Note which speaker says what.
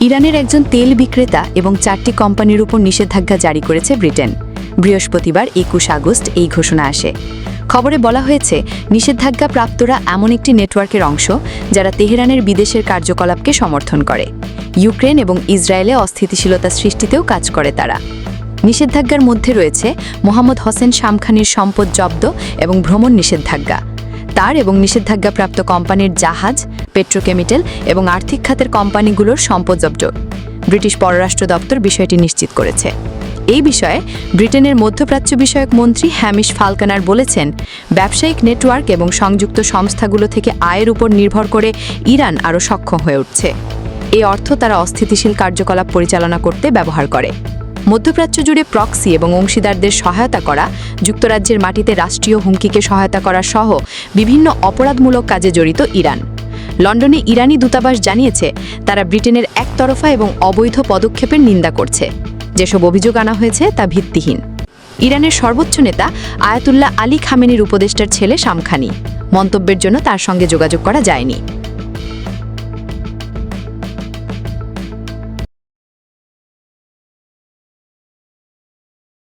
Speaker 1: ইরানের একজন তেল বিক্রেতা এবং চারটি কোম্পানির উপর নিষেধাজ্ঞা জারি করেছে ব্রিটেন। বৃহস্পতিবার একুশ আগস্ট এই ঘোষণা আসে। খবরে বলা হয়েছে নিষেধাজ্ঞা প্রাপ্তরা এমন একটি নেটওয়ার্কের অংশ যারা তেহরানের বিদেশের কার্যকলাপকে সমর্থন করে। ইউক্রেন এবং ইসরায়েলে অস্থিতিশীলতা সৃষ্টিতেও কাজ করে তারা। নিষেধাজ্ঞার মধ্যে রয়েছে, মোহাম্মদ হোসেন শামখানির সম্পদ জব্দ এবং ভ্রমণ নিষেধাজ্ঞা। তার এবং নিষেধাজ্ঞাপ্রাপ্ত কোম্পানির জাহাজ, পেট্রোকেমিক্যাল এবং আর্থিক খাতের কোম্পানিগুলোর সম্পদ জব্দ। ব্রিটিশ পররাষ্ট্র দপ্তর বিষয়টি নিশ্চিত করেছে। এই বিষয়ে ব্রিটেনের মধ্যপ্রাচ্য বিষয়ক মন্ত্রী হ্যামিশ ফালকানার বলেছেন, ব্যবসায়িক নেটওয়ার্ক এবং সংযুক্ত সংস্থাগুলো থেকে আয়ের উপর নির্ভর করে ইরান আরও সক্ষম হয়ে উঠছে। এই অর্থ তারা অস্থিতিশীল কার্যকলাপ পরিচালনা করতে ব্যবহার করে। মধ্যপ্রাচ্য জুড়ে প্রক্সি এবং অংশীদারদের সহায়তা করা, যুক্তরাজ্যের মাটিতে রাষ্ট্রীয় হুমকিকে সহায়তা করা সহ বিভিন্ন অপরাধমূলক কাজে জড়িত ইরান। লন্ডনে ইরানি দূতাবাস জানিয়েছে, তারা ব্রিটেনের একতরফা এবং অবৈধ পদক্ষেপের নিন্দা করছে। যেসব অভিযোগ আনা হয়েছে তা ভিত্তিহীন। ইরানের সর্বোচ্চ নেতা আয়াতুল্লাহ আলী খামেনির উপদেষ্টার ছেলে শামখানি। মন্তব্যের জন্য তার সঙ্গে যোগাযোগ করা যায়নি।